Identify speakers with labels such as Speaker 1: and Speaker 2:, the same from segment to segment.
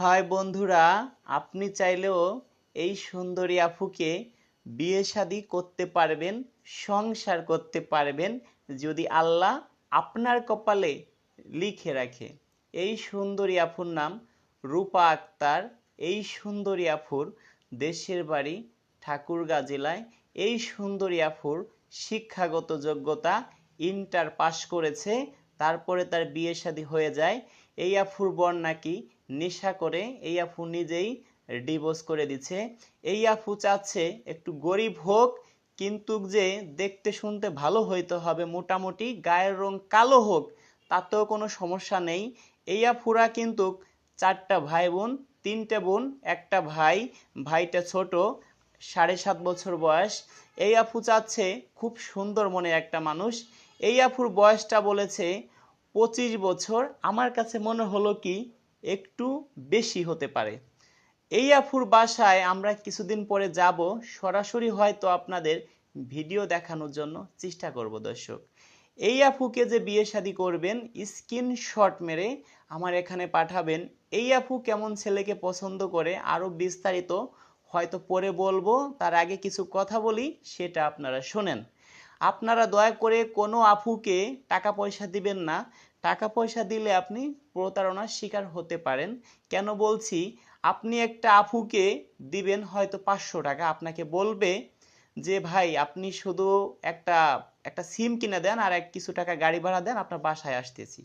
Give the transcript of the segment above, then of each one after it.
Speaker 1: হয় বন্ধুরা, আপনি চাইলেও এই সুন্দরী আফুকে বিয়ে শাদি করতে পারবেন, সংসার করতে পারবেন, যদি আল্লাহ আপনার কপালে লিখে রাখে। এই সুন্দরী আফুর নাম রূপা আক্তার। এই সুন্দরী আফুর দেশের বাড়ি ঠাকুরগাঁ জেলায়। এই সুন্দরী আফুর শিক্ষাগত যোগ্যতা ইন্টার পাশ করেছে, তারপরে তার বিয়ে শাদী হয়ে যায়। এই আফুর বর নাকি নেশা করে এই আফু নিজেই ডিভোর্স করে দিচ্ছে। এই আফু চাচ্ছে একটু গরিব হোক, কিন্তু যে দেখতে শুনতে ভালো হইতে হবে, মোটামুটি গায়ের রং কালো হোক, তাতেও কোনো সমস্যা নেই। এই আফুরা কিন্তু চারটা ভাই বোন, তিনটে বোন, একটা ভাই, ভাইটা ছোট, সাড়ে সাত বছর বয়স। এই আফু চাচ্ছে খুব সুন্দর মনে একটা মানুষ। এই আফুর বয়সটা বলেছে পঁচিশ বছর। আমার কাছে মনে হলো কি একটু বেশি হতে পারে। এই আফুর বাসায় আমরা কিছুদিন পরে যাব। সরাসরি হয়তো আপনাদের ভিডিও দেখানোর জন্য চেষ্টা করব, দর্শক। এই আফুকে যে বিয়ে শাদী করবেন স্ক্রিনশট মেরে আমার এখানে পাঠাবেন। এই আফু কেমন ছেলেকে পছন্দ করে আরও বিস্তারিত হয়তো পরে বলব। তার আগে কিছু কথা বলি, সেটা আপনারা শোনেন। আপনারা দয়া করে কোনো আফুকে টাকা পয়সা দিবেন না। টাকা পয়সা দিলে আপনি প্রতারণার শিকার হতে পারেন। কেন বলছি? আপনি একটা আফুকে দিবেন হয়তো পাঁচশো টাকা। আপনাকে বলবে যে, ভাই, আপনি শুধু একটা একটা সিম কিনে দেন আর এক কিছু টাকা গাড়ি ভাড়া দেন, আপনার বাসায় আসতেছি।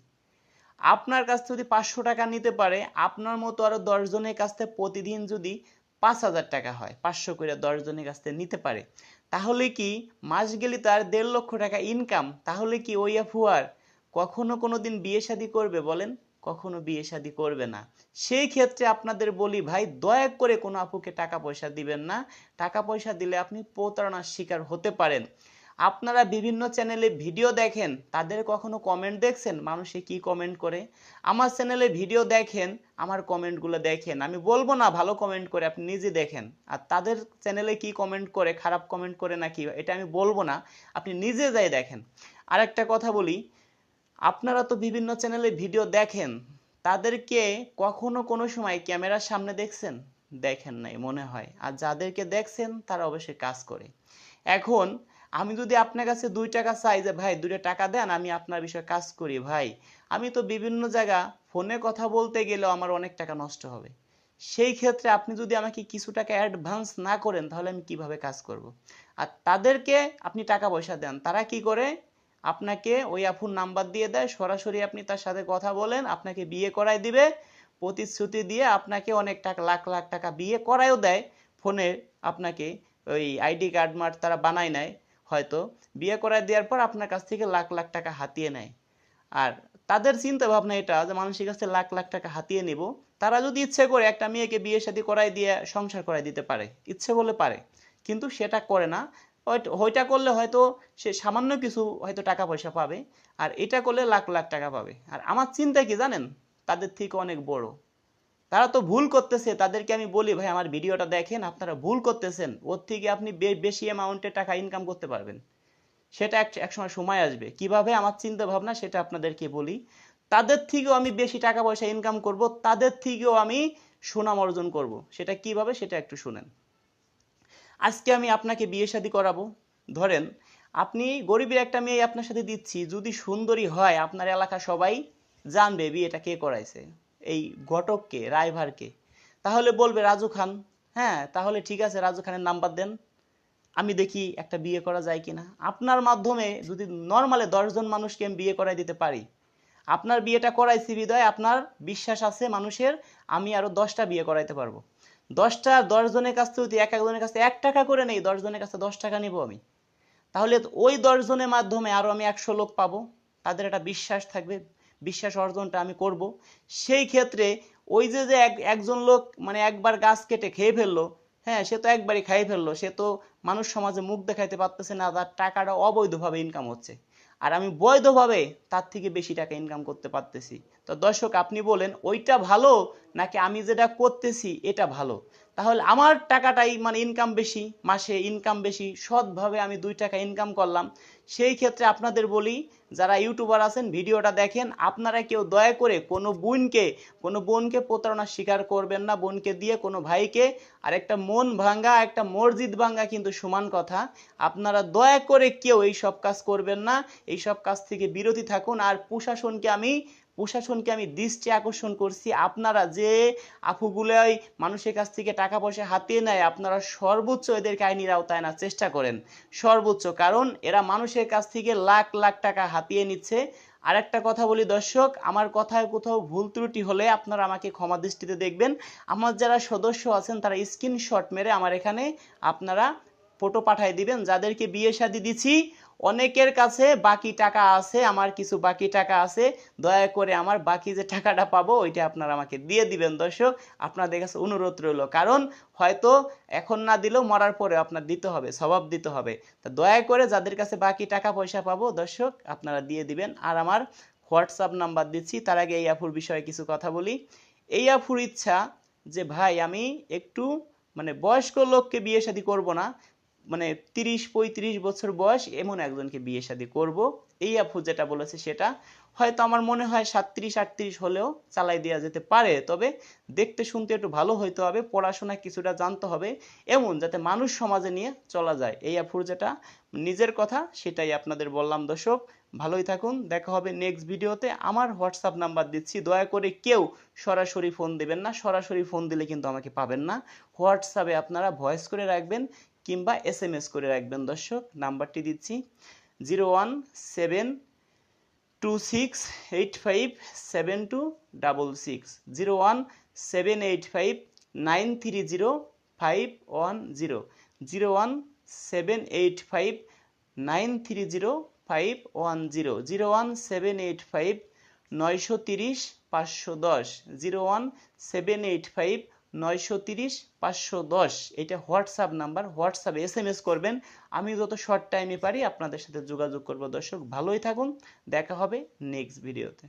Speaker 1: আপনার কাছ থেকে যদি পাঁচশো টাকা নিতে পারে, আপনার মতো আরও দশজনের কাছ থেকে প্রতিদিন যদি পাঁচ হাজার টাকা হয়, পাঁচশো করে দশজনের কাছ থেকে নিতে পারে, তাহলে কি মাস গেলে তার দেড় লক্ষ টাকা ইনকাম তাহলে কি ওই আফুয়ার কখনো কোনো দিন বিয়ে শাদী করবে বলেন? কখনো বিয়ে শাদী করবে না। সেই ক্ষেত্রে আপনাদের বলি, ভাই, দয়া করে কোনো আপুকে টাকা পয়সা দিবেন না। টাকা পয়সা দিলে আপনি প্রতারণার শিকার হতে পারেন। আপনারা বিভিন্ন চ্যানেলে ভিডিও দেখেন, তাদের কখনো কমেন্ট দেখছেন? মানুষে কি কমেন্ট করে? আমার চ্যানেলে ভিডিও দেখেন, আমার কমেন্টগুলো দেখেন। আমি বলব না, ভালো কমেন্ট করে আপনি নিজে দেখেন। আর তাদের চ্যানেলে কি কমেন্ট করে, খারাপ কমেন্ট করে নাকি, এটা আমি বলব না। আপনি নিজে যাই দেখেন। আর একটা কথা বলি আপনারা তো বিভিন্ন চ্যানেলে ভিডিও দেখেন, তাদেরকে কখনো কোনো সময় ক্যামেরার সামনে দেখছেন? দেখেন নাই, মনে হয়। আর যাদেরকে দেখছেন, তারা অবশ্যই কাজ করে। এখন, আমি যদি আপনার কাছে দুই টাকা চাই যে, ভাই দুটো টাকা দেন, আমি আপনার বিষয়ে কাজ করি, ভাই। আমি তো বিভিন্ন জায়গা ফোনে কথা বলতে গেলেও আমার অনেক টাকা নষ্ট হবে। সেই ক্ষেত্রে আপনি যদি আমাকে কিছু টাকা অ্যাডভান্স না করেন, তাহলে আমি কীভাবে কাজ করব। আর তাদেরকে আপনি টাকা পয়সা দেন, তারা কি করে? আপনাকে ওই আফুর নাম্বার দিয়ে দেয়, সরাসরি আপনি তার সাথে কথা বলেন, আপনাকে বিয়ে করায় দিবে। প্রতিশ্রুতি দিয়ে আপনাকে অনেক টাকা, লাখ লাখ টাকা বিয়ে করায়ও দেয়। ফোনে আপনাকে ওই আইডি কার্ড মার্ট তারা বানায় নেয়। হয়তো বিয়ে করায় দেওয়ার পর আপনার কাছ থেকে লাখ লাখ টাকা হাতিয়ে নেয়। আর তাদের চিন্তা ভাবনা এটা যে মানুষের কাছে লাখ লাখ টাকা হাতিয়ে নিব। তারা যদি ইচ্ছে করে একটা মেয়েকে বিয়ে শাদী করাই দিয়ে, সংসার করাই দিতে পারে, ইচ্ছে বলে পারে। কিন্তু সেটা করে না। ওইট- করলে হয়তো সে সামান্য কিছু হয়তো টাকা পয়সা পাবে, আর এটা করলে লাখ লাখ টাকা পাবে। আর আমার চিন্তা কি জানেন? তাদের থেকে অনেক বড়। তারা তো ভুল করতেছে। তাদেরকে আমি বলি, ভাই, আমার ভিডিওটা দেখেন, আপনারা ভুল করতেছেন। ওর থেকে আপনি বেশি অ্যামাউন্টে টাকা ইনকাম করতে পারবেন। সেটা এক, একসময় সময় আসবে। কীভাবে? আমার চিন্তা ভাবনা সেটা আপনাদেরকে বলি। তাদের থেকেও আমি বেশি টাকা পয়সা ইনকাম করব, তাদের থেকেও আমি সুনাম অর্জন করব। সেটা কীভাবে? সেটা একটু শুনেন। আজকে আমি আপনাকে বিয়ে শাদী করাবো। ধরেন, আপনি গরিবের একটা মেয়ে আপনার সাথে দিচ্ছি, যদি সুন্দরী হয়, আপনার এলাকা সবাই জানবে বিয়েটা কে করাইছে, এই ঘটককে, রায়ভারকে। তাহলে বলবে, রাজু খান। হ্যাঁ তাহলে ঠিক আছে, রাজু খানের নাম্বার দেন। আমি দেখি একটা বিয়ে করা যায় কিনা। আপনার মাধ্যমে যদি নর্মালে দশজন মানুষকে আমি বিয়ে করাই দিতে পারি, আপনার বিয়েটা করাইছি বিদয় আপনার বিশ্বাস আছে মানুষের আমি আরও দশটা বিয়ে করাইতে পারব। দশটা, দশ জনের কাছ থেকে এক একজনের কাছে এক টাকা করে নেই, দশ জনের কাছে দশ টাকা নিব আমি। তাহলে ওই দশ জনের মাধ্যমে আরও আমি একশো লোক পাবো। তাদের একটা বিশ্বাস থাকবে, বিশ্বাস অর্জনটা আমি করব। সেই ক্ষেত্রে ওই যে যে এক- একজন লোক মানে একবার গাছ কেটে খেয়ে ফেলল হ্যাঁ সে তো একবারই খাই ফেলল, সে তো মানুষ সমাজে মুখ দেখাইতে পারতেছে না, তার টাকাটা অবৈধভাবে ইনকাম হচ্ছে। আর আমি বৈধভাবে তার থেকে বেশি টাকা ইনকাম করতে পারতেছি। তো দর্শক, আপনি বলেন, ওইটা ভালো নাকি আমি যেটা করতেছি এটা ভালো? তাহলে আমার টাকাটাই মানে ইনকাম বেশি, মাসে ইনকাম বেশি, সৎভাবে আমি দুই টাকা ইনকাম করলাম। সেই ক্ষেত্রে আপনাদের বলি, যারা ইউটিউবার আছেন, ভিডিওটা দেখেন, আপনারা কেউ দয়া করে কোনো বোনকে কোনো বোনকে প্রতারণার স্বীকার করবেন না, বোনকে দিয়ে কোনো ভাইকে। আর একটা মন ভাঙ্গা, একটা মসজিদ ভাঙ্গা কিন্তু সমান কথা। আপনারা দয়া করে কেউ এই সব কাজ করবেন না, এই সব কাজ থেকে বিরতি থাকুন। আর প্রশাসনকে আমি প্রশাসনকে আমি দৃষ্টি আকর্ষণ করছি। আপনারা যে আফুগুলোই মানুষের কাছ থেকে টাকা পয়সা হাতিয়ে নেয়, আপনারা সর্বোচ্চ এদেরকে আইনের আওতায় আনার চেষ্টা করেন। সর্বোচ্চ, কারণ এরা মানুষের কাছ থেকে লাখ লাখ টাকা হাতিয়ে নিচ্ছে। আরেকটা কথা বলি দর্শক, আমার কথায় কোথাও ভুল ত্রুটি হলে আপনারা আমাকে ক্ষমা দৃষ্টিতে দেখবেন। আমার যারা সদস্য আছেন, তারা স্ক্রিনশট মেরে আমার এখানে আপনারা ফটো পাঠিয়ে দিবেন। যাদেরকে বিয়ে শাদি দিছি অনেকের কাছে বাকি টাকা আছে, আমার কিছু বাকি টাকা আছে, দয়া করে আমার বাকি যে টাকাটা পাবো, ওইটা আপনারা আমাকে দিয়ে দিবেন দর্শক। আপনাদের কাছে অনুরোধ রইল, কারণ হয়তো এখন না দিলেও মরার পরে আপনার দিতে হবে, স্বভাব দিতে হবে। তা দয়া করে যাদের কাছে বাকি টাকা পয়সা পাবো দর্শক, আপনারা দিয়ে দিবেন। আর আমার হোয়াটসঅ্যাপ নাম্বার দিচ্ছি, তার আগে এই আফুর বিষয়ে কিছু কথা বলি। এই আফুর ইচ্ছা যে, ভাই, আমি একটু মানে বয়স্ক লোককে বিয়ে শাদী করব না মানে তিরিশ, পঁয়ত্রিশ বছর বয়স এমন একজনকে বিয়ে শাদী করব। এই আপু যেটা বলেছে সেটা। হয়তো আমার মনে হয় সাতত্রিশ আটত্রিশ হলেও চালাই দেওয়া যেতে পারে, তবে দেখতে শুনতে একটু ভালো হইতে হবে পড়াশোনা কিছুটা জানতে হবে, এমন যাতে মানুষ সমাজে নিয়ে চলা যায়। এই আপুর যেটা নিজের কথা সেটাই আপনাদের বললাম, দর্শক। ভালোই থাকুন, দেখা হবে নেক্সট ভিডিওতে। আমার হোয়াটসঅ্যাপ নাম্বার দিচ্ছি, দয়া করে কেউ সরাসরি ফোন দেবেন না, সরাসরি ফোন দিলে কিন্তু আমাকে পাবেন না। হোয়াটসঅ্যাপে আপনারা ভয়েস করে রাখবেন কিংবা এস এম এস করে রাখবেন দর্শক। নাম্বারটি দিচ্ছি zero one seven two six eight five seven two double six. Zero one seven eight five nine three zero five one zero. Zero one seven eight five nine three zero five one zero. Zero one seven eight five নয়শো তিরিশ পাঁচশো দশ। Zero one seven eight five নয়শো তিরিশ, পাঁচশো দশ। এটা WhatsApp number. হোয়াটসঅ্যাপে এস এম এস করবেন। আমি যত শর্ট টাইমে পারি আপনাদের সাথে যোগাযোগ করব। দর্শক, ভালোই থাকুন। দেখা হবে নেক্সট ভিডিওতে।